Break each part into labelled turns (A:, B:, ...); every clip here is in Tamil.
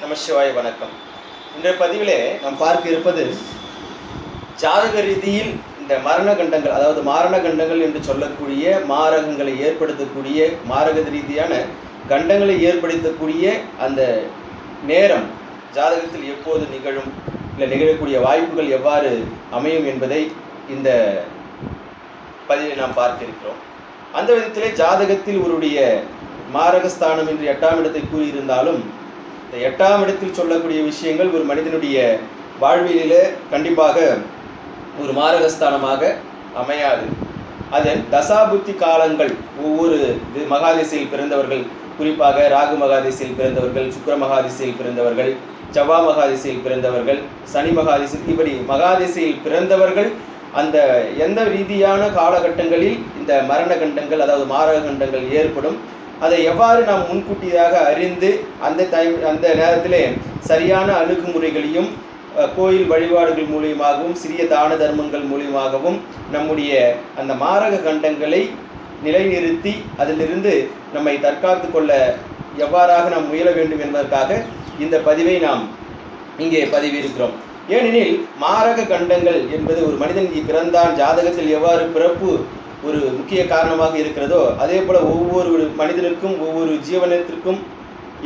A: நம்ம சிவாய வணக்கம். இன்றைய பதிவிலே நாம் பார்க்க இருப்பது ஜாதக ரீதியில் இந்த மரண கண்டங்கள் அதாவது மாரண கண்டங்கள் என்று சொல்லக்கூடிய மாரகங்களை ஏற்படுத்தக்கூடிய மாரக ரீதியான கண்டங்களை ஏற்படுத்தக்கூடிய அந்த நேரம் ஜாதகத்தில் எப்போது நிகழும் இல்லை நிகழக்கூடிய வாய்ப்புகள் எவ்வாறு அமையும் என்பதை இந்த பதிவில் நாம் பார்த்திருக்கிறோம் அந்த விதத்திலே ஜாதகத்தில் ஒருடைய மாரகஸ்தானம் என்று எட்டாம் இடத்தை கூறியிருந்தாலும் இந்த எட்டாம் இடத்தில் சொல்லக்கூடிய விஷயங்கள் ஒரு மனிதனுடைய வாழ்வியலிலே கண்டிப்பாக ஒரு மாரகஸ்தானமாக அமையாது. அதன் தசாபுத்தி காலங்கள் ஒவ்வொரு இது மகாதிசையில் பிறந்தவர்கள் குறிப்பாக ராகு மகாதிசையில் பிறந்தவர்கள் சுக்கர மகாதிசையில் பிறந்தவர்கள் செவ்வா மகாதிசையில் பிறந்தவர்கள் சனி மகாதிசை இப்படி மகாதிசையில் பிறந்தவர்கள் அந்த எந்த ரீதியான காலகட்டங்களில் இந்த மரண கண்டங்கள் அதாவது மாரக கண்டங்கள் ஏற்படும் அதை எவ்வாறு நாம் முன்கூட்டியாக அறிந்து அந்த டைம் அந்த நேரத்தில் சரியான அணுகுமுறைகளையும் கோயில் வழிபாடுகள் மூலியமாகவும் சிறிய தான தர்மங்கள் மூலியமாகவும் நம்முடைய அந்த மாரக கண்டங்களை நிலைநிறுத்தி அதிலிருந்து நம்மை தற்காத்து கொள்ள எவ்வாறாக நாம் முயல வேண்டும் என்பதற்காக இந்த பதிவை நாம் இங்கே பதிவிருக்கிறோம். ஏனெனில் மாரக கண்டங்கள் என்பது ஒரு மனிதன் பிறந்தான் ஜாதகத்தில் எவ்வாறு பிறப்பு ஒரு முக்கிய காரணமாக இருக்கிறதோ அதே போல ஒவ்வொரு மனிதனுக்கும் ஒவ்வொரு ஜீவனத்திற்கும்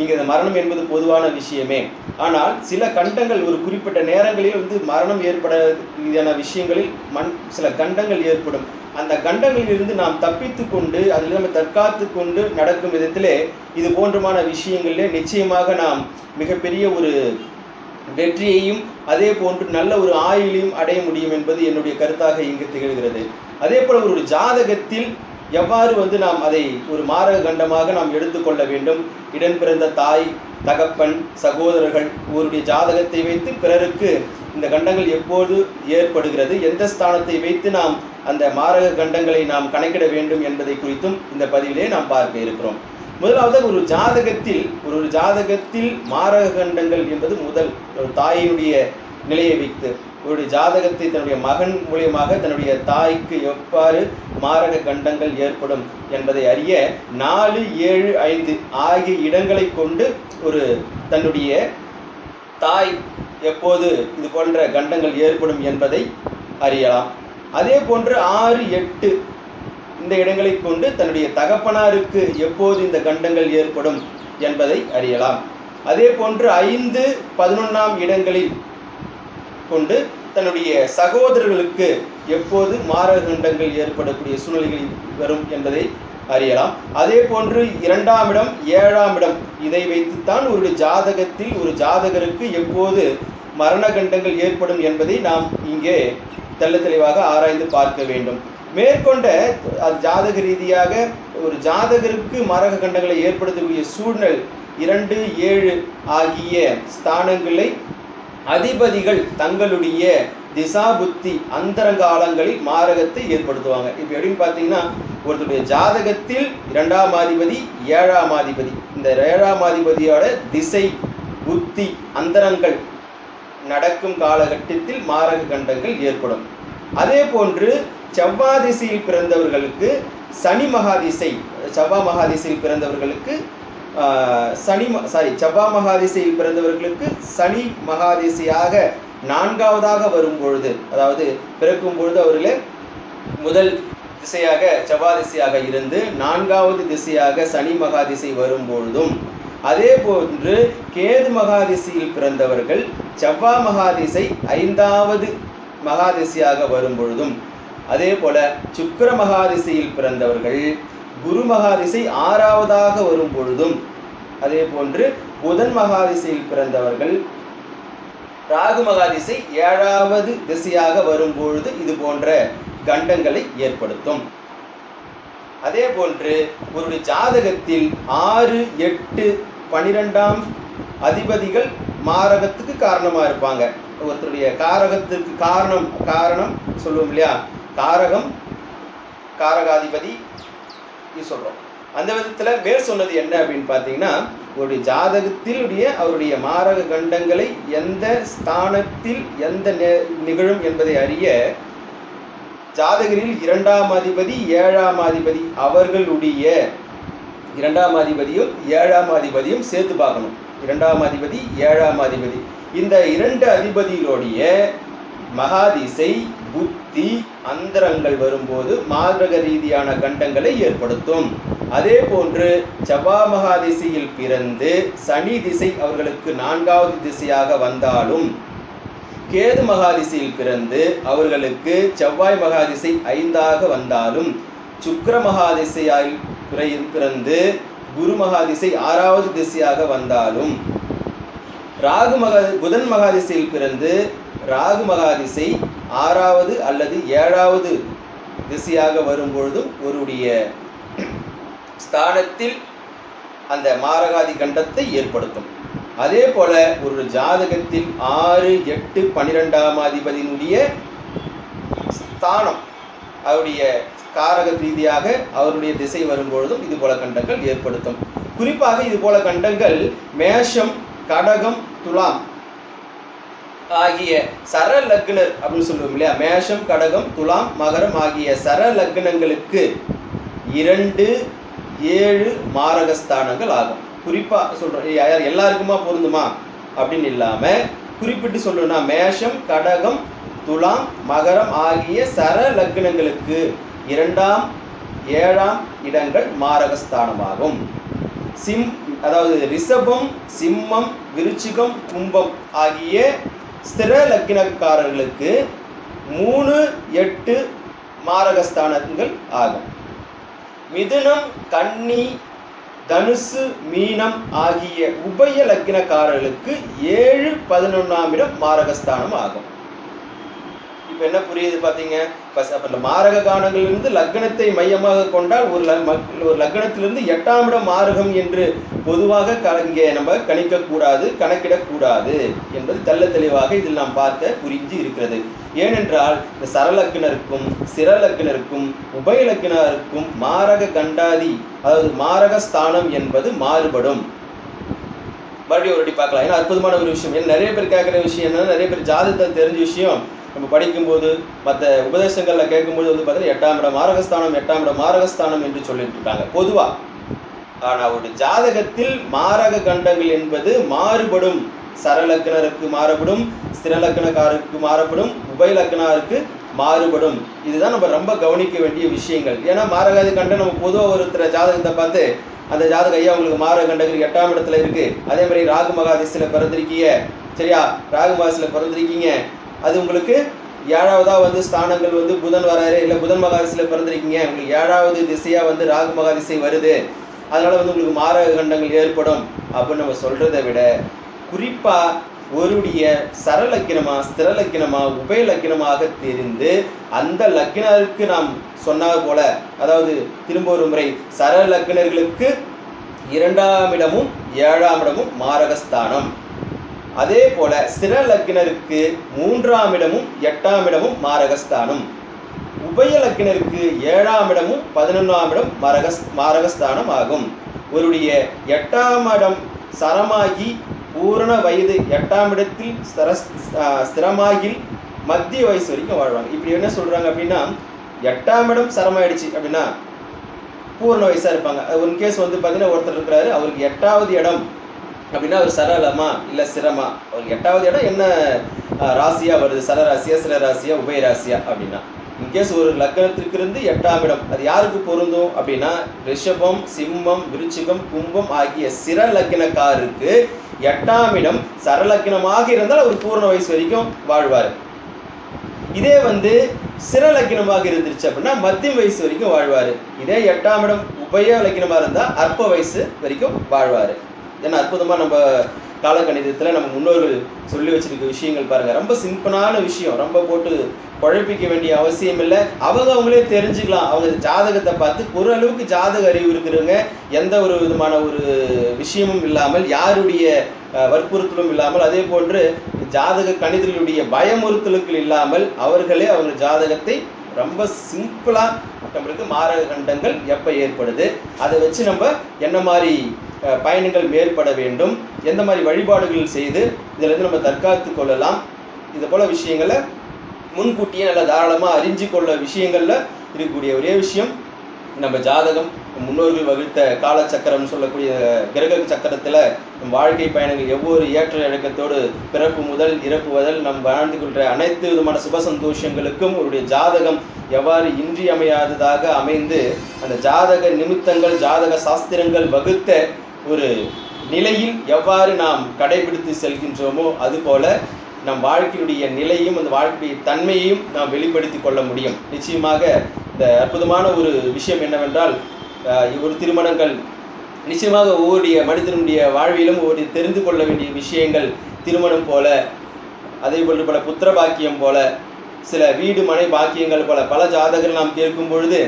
A: இங்கே இந்த மரணம் என்பது பொதுவான விஷயமே. ஆனால் சில கண்டங்கள் ஒரு குறிப்பிட்ட நேரங்களில் வந்து மரணம் ஏற்பட ரீதியான விஷயங்களில் மண் சில கண்டங்கள் ஏற்படும். அந்த கண்டங்களிலிருந்து நாம் தப்பித்து கொண்டு அதில் நம்ம தற்காத்து கொண்டு நடக்கும் விதத்திலே இது போன்றமான விஷயங்களிலே நிச்சயமாக நாம் மிகப்பெரிய ஒரு வெற்றியையும் அதே போன்று நல்ல ஒரு ஆயுளையும் அடைய முடியும் என்பது என்னுடைய கருத்தாக இங்கு திகழ்கிறது. அதே போல் ஒரு ஜாதகத்தில் எவ்வாறு வந்து நாம் அதை ஒரு மாரக கண்டமாக நாம் எடுத்துக்கொள்ள வேண்டும்? இடம்பிறந்த தாய் தகப்பன் சகோதரர்கள் ஒருடைய ஜாதகத்தை வைத்து பிறருக்கு இந்த கண்டங்கள் எப்போது ஏற்படுகிறது? எந்த ஸ்தானத்தை வைத்து நாம் அந்த மாரக கண்டங்களை நாம் கணக்கிட வேண்டும் என்பதை குறித்தும் இந்த பதிவிலே நாம் பார்க்க இருக்கிறோம். முதலாவது ஒரு ஜாதகத்தில் ஒரு ஒரு ஜாதகத்தில் மாரக கண்டங்கள் என்பது முதல் ஒரு தாயினுடைய நிலையை வைத்து இவருடைய ஜாதகத்தை தன்னுடைய மகன் மூலியமாக தன்னுடைய தாய்க்கு எவ்வாறு மாரக கண்டங்கள் ஏற்படும் என்பதை அறிய நாலு ஏழு ஐந்து ஆகிய இடங்களை கொண்டு ஒரு தன்னுடைய தாய் எப்போது இது போன்ற கண்டங்கள் ஏற்படும் என்பதை அறியலாம். அதே போன்று ஆறு எட்டு இந்த இடங்களை கொண்டு தன்னுடைய தகப்பனாருக்கு எப்போது இந்த கண்டங்கள் ஏற்படும் என்பதை அறியலாம். அதே போன்று ஐந்து பதினொன்றாம் இடங்களில் கொண்டு தன்னுடைய சகோதரர்களுக்கு எப்போது மாரக கண்டங்கள் ஏற்படக்கூடிய சூழ்நிலைகள் வரும் என்பதை அறியலாம். அதே போன்று இரண்டாம் இடம் ஏழாம் இடம் இதை வைத்துத்தான் ஒரு ஜாதகத்தில் ஒரு ஜாதகருக்கு எப்போது மரண கண்டங்கள் ஏற்படும் என்பதை நாம் இங்கே தெல்ல தெளிவாக ஆராய்ந்து பார்க்க வேண்டும். மேற்கொண்ட அது ஜாதக ரீதியாக ஒரு ஜாதகருக்கு மரக கண்டங்களை ஏற்படுத்தக்கூடிய சூழ்நிலை இரண்டு ஏழு ஆகிய ஸ்தானங்களை அதிபதிகள் தங்களுடைய திசா புத்தி அந்தரங்காலங்களில் மாரகத்தை ஏற்படுத்துவாங்க. இப்போ எப்படின்னு பார்த்தீங்கன்னா ஒருத்தருடைய ஜாதகத்தில் இரண்டாம் அதிபதி ஏழாம் அதிபதி. இந்த ஏழாம் அதிபதியோட திசை புத்தி அந்தரங்கள் நடக்கும் காலகட்டத்தில் மாரக கண்டங்கள் ஏற்படும். அதே போன்று செவ்வாய் திசையில் பிறந்தவர்களுக்கு சனி மகாதிசை செவ்வாய் மகாதிசையில் பிறந்தவர்களுக்கு சனி சாரி செவ்வா மகாதிசையில் பிறந்தவர்களுக்கு சனி மகாதிசையாக நான்காவதாக வரும் பொழுது அதாவது பிறக்கும் பொழுது அவர்களே முதல் திசையாக செவ்வாய் திசையாக இருந்து நான்காவது திசையாக சனி மகாதிசை வரும் பொழுதும் அதே போன்று கேது மகாதிசையில் பிறந்தவர்கள் செவ்வா மகாதிசை ஐந்தாவது மகாதிசையாக வரும் பொழுதும் அதே போல சுக்கர மகாதிசையில் பிறந்தவர்கள் குரு மகாதிசை ஆறாவதாக வரும் பொழுதும் அதே போன்று புதன் மகாதிசையில் பிறந்தவர்கள் ராகு மகாதிசை ஏழாவது திசையாக வரும்பொழுது இது போன்ற கண்டங்களை ஏற்படுத்தும். அதே போன்று ஒரு ஜாதகத்தில் ஆறு எட்டு பனிரெண்டாம் அதிபதிகள் மாரகத்துக்கு காரணமா இருப்பாங்க. ஒருத்தருடைய காரகத்துக்கு காரணம் காரணம் சொல்லுவோம் இல்லையா? காரகம் காரகாதிபதி இது அந்த விதத்துல மேல் சொன்னது என்ன அப்படின்னு பார்த்தீங்கன்னா ஒரு ஜாதகத்திலுடைய அவருடைய மாரக கண்டங்களை எந்த ஸ்தானத்தில் எந்த நிகழும் என்பதை அறிய ஜாதகரில் இரண்டாம் அதிபதி ஏழாம் அதிபதி அவர்களுடைய இரண்டாம் அதிபதியும் ஏழாம் அதிபதியும் சேர்த்து பார்க்கணும். இரண்டாம் அதிபதி ஏழாம் அதிபதி. இந்த இரண்டு அதிபதிகளுடைய மகாதிசை புத்தி அந்தரங்கள் வரும்போது மார்பக ரீதியான கண்டங்களை ஏற்படுத்தும். அதே போன்று செவ்வாய் மகாதிசையில் பிறந்து சனி திசை அவர்களுக்கு நான்காவது திசையாக வந்தாலும் கேது மகாதிசையில் பிறந்து அவர்களுக்கு செவ்வாய் மகாதிசை ஐந்தாக வந்தாலும் சுக்கர மகாதிசையால் பிறந்து குரு மகாதிசை ஆறாவது திசையாக வந்தாலும் ராகு மகா புதன் மகாதிசையில் பிறந்து ராகு மகாதிசை ஆறாவது அல்லது ஏழாவது திசையாக வரும்பொழுதும் ஒருடைய ஸ்தானத்தில் அந்த மாரகாதி கண்டத்தை ஏற்படுத்தும். அதே போல ஒரு ஜாதகத்தில் ஆறு எட்டு பன்னிரெண்டாம் அதிபதியினுடைய ஸ்தானம் அவருடைய காரக ரீதியாக அவருடைய திசை வரும்பொழுதும் இது போல கண்டங்கள் ஏற்படுத்தும். குறிப்பாக இது போல கண்டங்கள் மேஷம் கடகம் துலாம். ஆகிய சர லக்னர் அப்படின்னு சொல்லுவோம் இல்லையா? மேஷம் கடகம் துலாம் மகரம் ஆகிய சர லக்னங்களுக்கு இரண்டு ஏழு மாரகஸ்தானங்கள் ஆகும். குறிப்பா சொல்றேன் யார் எல்லாருக்குமா பொருந்துமா? அப்படின்னு இல்லாம குறிப்பிட்டு சொல்லணும்னா மேஷம் கடகம் துலாம் மகரம் ஆகிய சர லக்னங்களுக்கு இரண்டாம் ஏழாம் இடங்கள் மாரகஸ்தானமாகும். சிம் அதாவது ரிஷபம் சிம்மம் விருச்சிகம் கும்பம் ஆகிய ஸ்திர லக்கினக்காரர்களுக்கு மூணு எட்டு மாரகஸ்தானங்கள் ஆகும். மிதுனம் கன்னி தனுசு மீனம் ஆகிய உபய லக்கினக்காரர்களுக்கு ஏழு பதினொன்றாம் இடம் மாரகஸ்தானம் ஆகும். இப்போ என்ன புரியுது பார்த்தீங்க இப்போ அப்போ இந்த மாரக காணங்களிலிருந்து லக்னத்தை மையமாக கொண்டால் ஒரு மக்- ஒரு லக்னத்திலிருந்து எட்டாம் இடம் மாரகம் என்று பொதுவாக க இங்கே நம்ம கணிக்கக்கூடாது கணக்கிடக்கூடாது என்பது தெல்ல தெளிவாக இதில் நாம் பார்க்க புரிஞ்சு இருக்கிறது. ஏனென்றால் இந்த சரலக்கினருக்கும் சிரலக்கினருக்கும் உபயலக்கினருக்கும் மாரக கண்டாதி அதாவது மாரக ஸ்தானம் என்பது மாறுபடும். மறுபடியும் ஒரு பார்க்கலாம். ஏன்னா அற்புதமான ஒரு விஷயம். ஏன்னா நிறைய பேர் கேட்குற விஷயம் என்னன்னா நிறைய பேர் ஜாதகத்தை தெரிஞ்ச விஷயம். நம்ம படிக்கும்போது மற்ற உபதேசங்களில் கேட்கும்போது வந்து பார்த்தீங்கன்னா எட்டாம் இடம் மாரகஸ்தானம் எட்டாம் இடம் மாரகஸ்தானம் என்று சொல்லிட்டு இருக்காங்க. பொதுவாக ஆனால் ஒரு ஜாதகத்தில் மாரக கண்டங்கள் என்பது மாறுபடும். சரலக்கணருக்கு மாறுபடும் ஸ்திரலக்கணக்காருக்கு மாறுபடும் உபயலக்கணாருக்கு மாறுபடும். இதுதான் நம்ம ரொம்ப கவனிக்க வேண்டிய விஷயங்கள். ஏன்னா மாரகாதி கண்டம் நம்ம பொதுவாக ஒருத்தர் ஜாதகத்தை பார்த்து அந்த ஜாதக ஐயா உங்களுக்கு மாரக கண்டங்கள் எட்டாம் இடத்துல இருக்கு. அதே மாதிரி ராகு மகாதிசில பிறந்திருக்கீங்க. சரியா? ராகு மகாதிசில பிறந்திருக்கீங்க. அது உங்களுக்கு ஏழாவதா வந்து ஸ்தானங்கள் வந்து புதன் வராரு இல்ல புதன் மகாதிசையில் பிறந்திருக்கீங்க உங்களுக்கு ஏழாவது திசையா வந்து ராகு மகாதிசை வருது. அதனால வந்து உங்களுக்கு மாரக கண்டங்கள் ஏற்படும் அப்படின்னு நம்ம சொல்றதை விட குறிப்பா ஒருடைய சரலக்கினமா ஸ்திரலக்கினமா உபயலக்கினமாக தெரிந்து அந்த லக்கினருக்கு நாம் சொன்னார் போல அதாவது திரும்ப ஒரு முறை சரலக்கினர்களுக்கு இரண்டாம் இடமும் ஏழாம் இடமும் மாரகஸ்தானம் அதே போல ஸ்திர லக்னருக்கு மூன்றாம் இடமும் எட்டாம் இடமும் மாரகஸ்தானம். உபய லக்னருக்கு ஏழாம் இடமும் பதினொன்றாம் இடம் மரகஸ் மாரகஸ்தானம் ஆகும். ஒருடைய எட்டாம் இடம் சரமாகி பூரண வயது எட்டாம் இடத்தில் ஸ்திர ஸ்திரமாகி மத்திய வயசு வரைக்கும் வாழ்வாங்க. இப்படி என்ன சொல்றாங்க அப்படின்னா எட்டாம் இடம் சரமாயிடுச்சு அப்படின்னா பூர்ண வயசா இருப்பாங்க. ஒன் கேஸ் வந்து பார்த்தீங்கன்னா ஒருத்தர் இருக்கிறாரு அவருக்கு எட்டாவது இடம் அப்படின்னா அவர் சரளமா இல்லை சிரமா? ஒரு எட்டாவது இடம் என்ன ராசியா வருது? சர ராசியா சிர ராசியா உபயராசியா அப்படின்னா. இன்கேஸ் ஒரு லக்னத்திற்கு இருந்து எட்டாம் இடம் அது யாருக்கு பொருந்தும் அப்படின்னா ரிஷபம் சிம்மம் விருச்சிகம் கும்பம் ஆகிய சிர லக்னக்காருக்கு எட்டாம் இடம் சரலக்கினமாக இருந்தால் அவர் பூர்ண வயசு வரைக்கும் வாழ்வார். இதே வந்து சிற லக்கினமாக இருந்துருச்சு அப்படின்னா மத்திய வயசு வரைக்கும் வாழ்வார். இதே எட்டாம் இடம் உபய லக்கினமாக இருந்தால் அற்ப வயசு வரைக்கும் வாழ்வார். ஏன்னா அற்புதமாக நம்ம காலக்கணிதத்தில் நம்ம முன்னோர்கள் சொல்லி வச்சிருக்க விஷயங்கள் பாருங்கள் ரொம்ப சிம்பிளான விஷயம். ரொம்ப போட்டு குழப்பிக்க வேண்டிய அவசியம் இல்லை. அவங்க அவங்களே தெரிஞ்சுக்கலாம். அவங்க ஜாதகத்தை பார்த்து ஒரு அளவுக்கு ஜாதக அறிவு இருக்கிறவங்க எந்த ஒரு விதமான ஒரு விஷயமும் இல்லாமல் யாருடைய வற்புறுத்தலும் இல்லாமல் அதே போன்று ஜாதக கணிதர்களுடைய பயமுறுத்தலுக்கு இல்லாமல் அவர்களே அவங்க ஜாதகத்தை ரொம்ப சிம்பிளாக நம்மளுக்கு மாரக கண்டங்கள் எப்போ ஏற்படுது? அதை வச்சு நம்ம என்ன மாதிரி பயணங்கள் மேற்பட வேண்டும். எந்த மாதிரி வழிபாடுகள் செய்து இதுல இருந்து நம்ம தற்காத்து கொள்ளலாம். இது போல விஷயங்களை முன்கூட்டியே நல்லா தாராளமாக அறிஞ்சு கொள்ள விஷயங்களில் இருக்கக்கூடிய ஒரே விஷயம் நம்ம ஜாதகம். முன்னோர்கள் வகுத்த காலச்சக்கரம் சொல்லக்கூடிய கிரக சக்கரத்தில் நம் வாழ்க்கை பயணங்கள் எவ்வொரு ஏற்ற இழக்கத்தோடு பிறப்பு முதல் இறப்பு முதல் நம் வாழ்ந்து கொள்கிற அனைத்து விதமான சுப சந்தோஷங்களுக்கும் அவருடைய ஜாதகம் எவ்வாறு இன்றியமையாததாக அமைந்து அந்த ஜாதக நிமித்தங்கள் ஜாதக சாஸ்திரங்கள் வகுத்த ஒரு நிலையில் எவ்வாறு நாம் கடைபிடித்து செல்கின்றோமோ அதுபோல நம் வாழ்க்கையுடைய நிலையும் அந்த வாழ்க்கையுடைய தன்மையையும் நாம் வெளிப்படுத்தி கொள்ள முடியும். நிச்சயமாக இந்த அற்புதமான ஒரு விஷயம் என்னவென்றால் ஒரு திருமணங்கள் நிச்சயமாக ஒவ்வொருடைய மனிதனுடைய வாழ்விலும் ஒவ்வொரு தெரிந்து கொள்ள வேண்டிய விஷயங்கள் திருமணம் போல அதே போன்று பல புத்திர பாக்கியம் போல சில வீடு மனை பாக்கியங்கள் போல பல ஜாதகங்கள் நாம் கேட்கும் பொழுது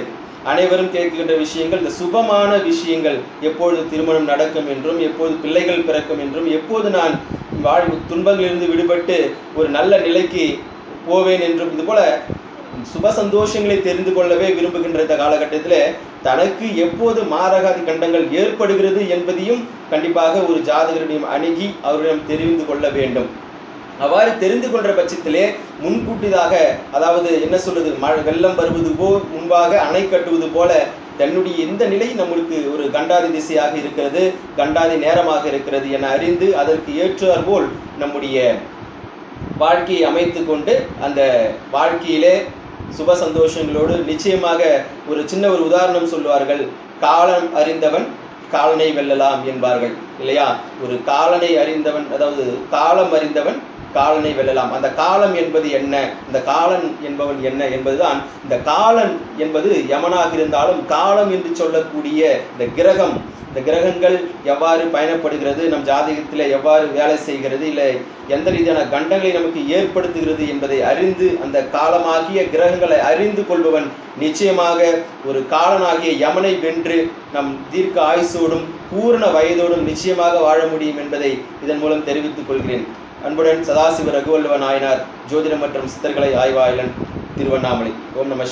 A: அனைவரும் கேட்கின்ற விஷயங்கள் இந்த சுபமான விஷயங்கள் எப்பொழுது திருமணம் நடக்கும் என்றும் எப்போது பிள்ளைகள் பிறக்கும் என்றும் எப்போது நான் வாழ்வு துன்பங்களிலிருந்து விடுபட்டு ஒரு நல்ல நிலைக்கு போவேன் என்றும் இதுபோல சுப சந்தோஷங்களை தெரிந்து கொள்ளவே விரும்புகின்ற இந்த காலகட்டத்தில் தனக்கு எப்போது மாரகாதி கண்டங்கள் ஏற்படுகிறது என்பதையும் கண்டிப்பாக ஒரு ஜாதகரிடம் அணுகி அவரிடம் தெரிந்து கொள்ள வேண்டும். அவ்வாறு தெரிந்து கொண்ட பட்சத்திலே முன்கூட்டிதாக அதாவது என்ன சொல்றது மழை வெள்ளம் வருவது போல் முன்பாக அணை கட்டுவது போல தன்னுடைய எந்த நிலை நம்மளுக்கு ஒரு கண்டாதி திசையாக இருக்கிறது கண்டாதி நேரமாக இருக்கிறது என அறிந்து அதற்கு ஏற்றார் போல் நம்முடைய வாழ்க்கையை அமைத்து கொண்டு அந்த வாழ்க்கையிலே சுப சந்தோஷங்களோடு நிச்சயமாக ஒரு சின்ன ஒரு உதாரணம் சொல்வார்கள். காலம் அறிந்தவன் காலனை வெல்லலாம் என்பார்கள் இல்லையா? ஒரு காலனை அறிந்தவன் அதாவது காலம் அறிந்தவன் காலனை வெல்லலாம். அந்த காலம் என்பது என்ன? இந்த காலன் என்பவன் என்ன என்பதுதான். இந்த காலன் என்பது யமனாக இருந்தாலும் காலம் என்று சொல்லக்கூடிய இந்த கிரகம். இந்த கிரகங்கள் எவ்வாறு பயணப்படுகிறது? நம் ஜாதகத்தில் எவ்வாறு வேலை செய்கிறது? இல்லை எந்த ரீதியான கண்டங்களை நமக்கு ஏற்படுத்துகிறது என்பதை அறிந்து அந்த காலமாகிய கிரகங்களை அறிந்து கொள்பவன் நிச்சயமாக ஒரு காலனாகிய யமனை வென்று நம் தீர்க்க ஆயுசோடும் பூரண வயதோடும் நிச்சயமாக வாழ முடியும் என்பதை இதன் மூலம் தெரிவித்துக் கொள்கிறேன். அன்புடன் சதாசிவ ரகுவல்வ நாயனார் ஜோதிடம் மற்றும் சித்தர்களை ஆய்வாயிலன் திருவண்ணாமலை. ஓம் நம